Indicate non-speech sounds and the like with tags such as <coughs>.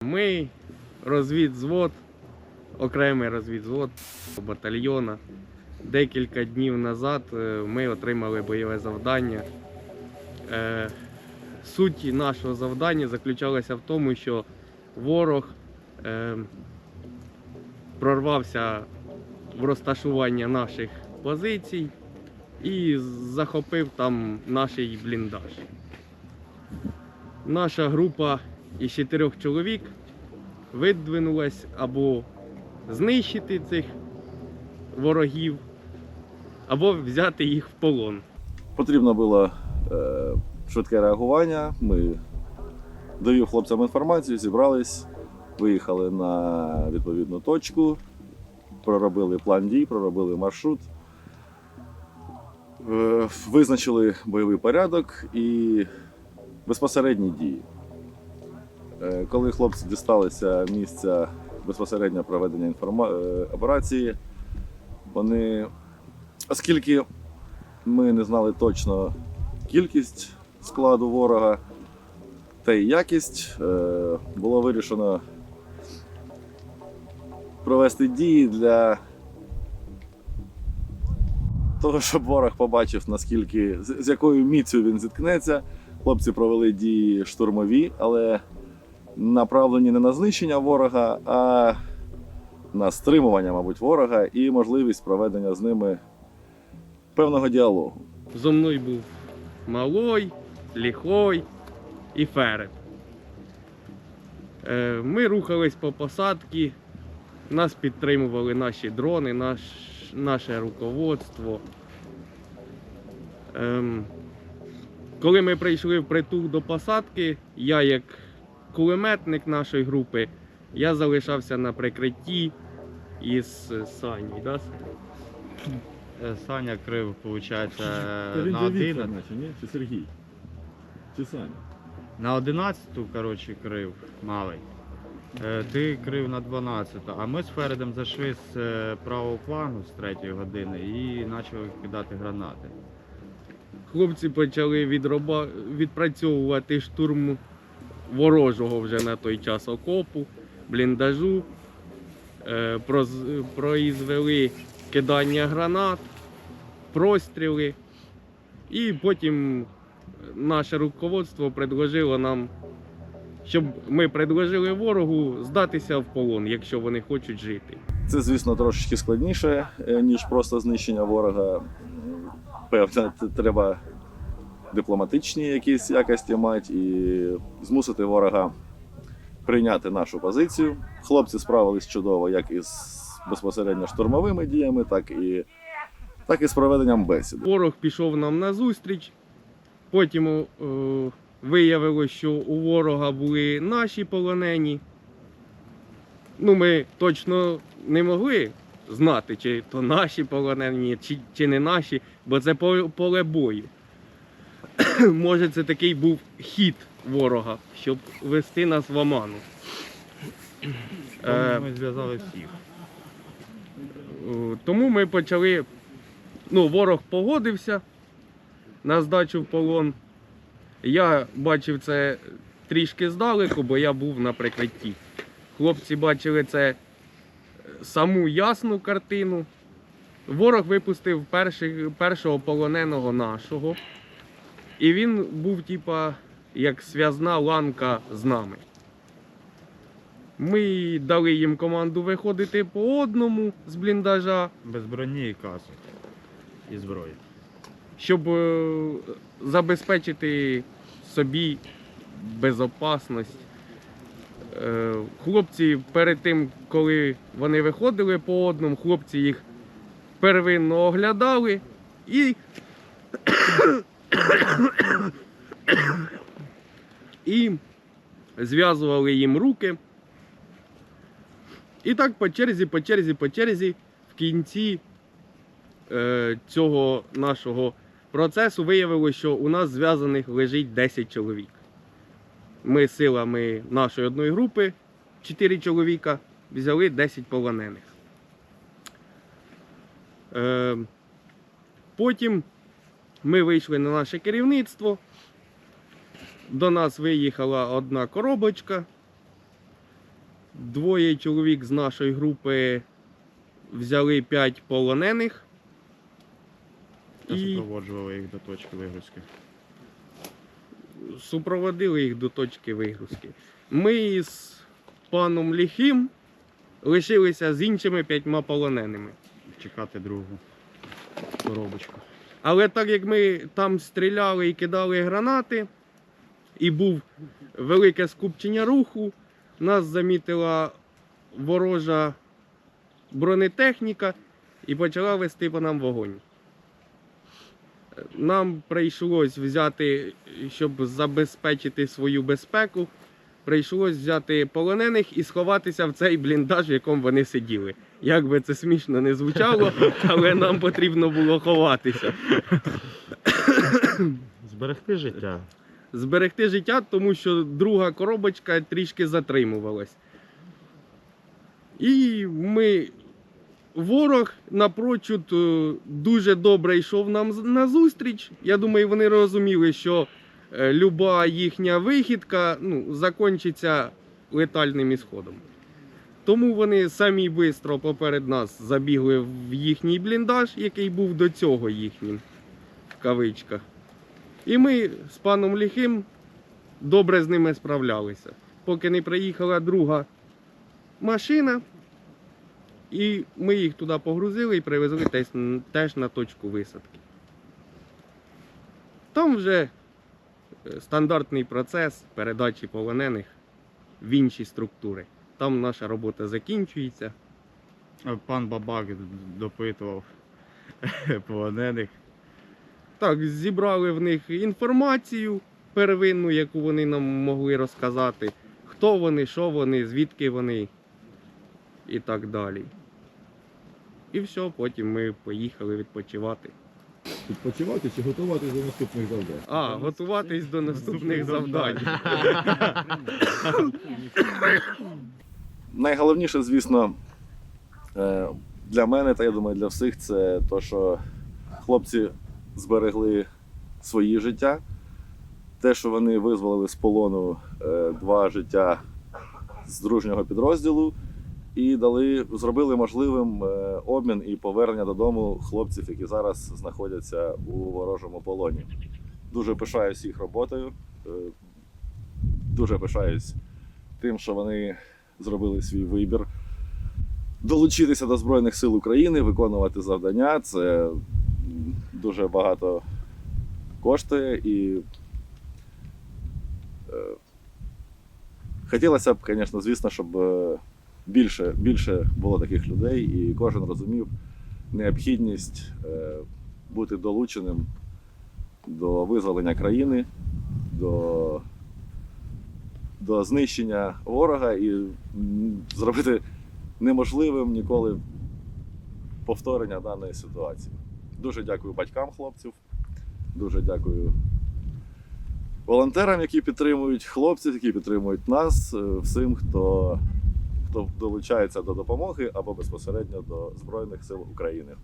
Ми розвідзвод, окремий розвідзвод батальйона. Декілька днів назад е, ми отримали бойове завдання. Е, Суть нашого завдання заключалася в тому, що ворог е, прорвався в розташування наших позицій і захопив там наш бліндаж. Наша група із чотирьох чоловік видвинулась або знищити цих ворогів, або взяти їх в полон. Потрібно було е, швидке реагування. Ми даю хлопцям інформацію, зібрались, виїхали на відповідну точку, проробили план дій, проробили маршрут, е, визначили бойовий порядок і безпосередні дії. Е, Коли хлопці дісталися місця безпосередньо проведення інформа... е, операції, вони, оскільки ми не знали точно кількість складу ворога та й якість, було вирішено провести дії для того, щоб ворог побачив, наскільки з якою міцю він зіткнеться. Хлопці провели дії штурмові, але направлені не на знищення ворога, а на стримування, мабуть, ворога і можливість проведення з ними певного діалогу. Зо мною був малой, ліхой і ферет. Е, Ми рухались по посадці, нас підтримували наші дрони, наш, наше руководство. Ем, Коли ми прийшли в притул до посадки, я як кулеметник нашої групи, я залишався на прикритті із Санєю. Да? Е, Саня крив, виходить, на же 11. Ні? Чи Сергій? Чи Саня? На 11 коротше, крив малий. Е, Ти крив на 12, а ми з Фередом зайшли з е, правого флангу з 3 години і почали кидати гранати. Хлопці почали відроба... відпрацьовувати штурм ворожого вже на той час окопу, бліндажу, е, проз... проізвели кидання гранат, простріли. І потім наше руководство предложило нам, щоб ми предложили ворогу здатися в полон, якщо вони хочуть жити. Це, звісно, трошечки складніше, е, ніж просто знищення ворога. Певно, треба дипломатичні якісь якості мати і змусити ворога прийняти нашу позицію. Хлопці справились чудово як із безпосередньо штурмовими діями, так і, так і з проведенням бесіди. Ворог пішов нам на зустріч. Потім е, виявилося, що у ворога були наші полонені. Ну, ми точно не могли знати, чи то наші полонені, чи, чи не наші, бо це поле, бою. <coughs> Може, це такий був хід ворога, щоб вести нас в оману. Е, ми зв'язали всіх. Е, Тому ми почали. Ну, ворог погодився на здачу в полон. Я бачив це трішки здалеку, бо я був на прикритті. Хлопці бачили це саму ясну картину. Ворог випустив перший, першого полоненого нашого. І він був, типа, як зв'язна ланка з нами. Ми дали їм команду виходити по одному з бліндажа, Без броні і касок. І зброї. Щоб е, забезпечити собі безопасність. Е, Хлопці перед тим, коли вони виходили по одному, хлопці їх первинно оглядали і, <coughs> і зв'язували їм руки. І так по черзі, по черзі, по черзі, в кінці е, цього нашого процесу виявилося, що у нас зв'язаних лежить 10 чоловік. Ми силами нашої одної групи, 4 чоловіка, взяли 10 полонених. Е, потім ми вийшли на наше керівництво. До нас виїхала одна коробочка. Двоє чоловік з нашої групи взяли 5 полонених. І супроводжували їх до точки вигрузки. супроводили їх до точки вигрузки. Ми з паном Ліхим лишилися з іншими п'ятьма полоненими. Чекати другу коробочку. Але так як ми там стріляли і кидали гранати, і був велике скупчення руху, нас замітила ворожа бронетехніка і почала вести по нам вогонь. Нам прийшлось взяти, щоб забезпечити свою безпеку, прийшлось взяти полонених і сховатися в цей бліндаж, в якому вони сиділи. Як би це смішно не звучало, <laughs> але нам потрібно було ховатися. Зберегти життя. зберегти життя, тому що друга коробочка трішки затримувалась. І ми. Ворог напрочуд е, дуже добре йшов нам назустріч. Я думаю, вони розуміли, що е, люба їхня вихідка ну, закінчиться летальним ісходом. Тому вони самі швидко поперед нас забігли в їхній бліндаж, який був до цього їхнім, в кавичках. І ми з паном Ліхим добре з ними справлялися. Поки не приїхала друга машина, і ми їх туди погрузили і привезли теж, теж на точку висадки. Там вже е, стандартний процес передачі полонених в інші структури. Там наша робота закінчується. Пан Бабак допитував <laughs> полонених. Так, зібрали в них інформацію первинну, яку вони нам могли розказати, хто вони, що вони, звідки вони і так далі. І все, потім ми поїхали відпочивати. Відпочивати чи готувати до наступних завдань? А, готуватись до наступних завдань. Найголовніше, звісно, е, для мене, та я думаю, для всіх, це те, що хлопці зберегли свої життя. Те, що вони визволили з полону е, два життя з дружнього підрозділу, і дали, зробили можливим е, обмін і повернення додому хлопців, які зараз знаходяться у ворожому полоні. Дуже пишаюсь їх роботою. е, Дуже пишаюсь тим, що вони зробили свій вибір. Долучитися до Збройних сил України, виконувати завдання. Це дуже багато коштує і е, хотілося б, звісно, щоб більше, більше було таких людей, і кожен розумів необхідність е, бути долученим до визволення країни, до до знищення ворога і зробити неможливим ніколи повторення даної ситуації. Дуже дякую батькам хлопців, дуже дякую волонтерам, які підтримують хлопців, які підтримують нас, е, всім, хто, долучається до допомоги або безпосередньо до Збройних сил України.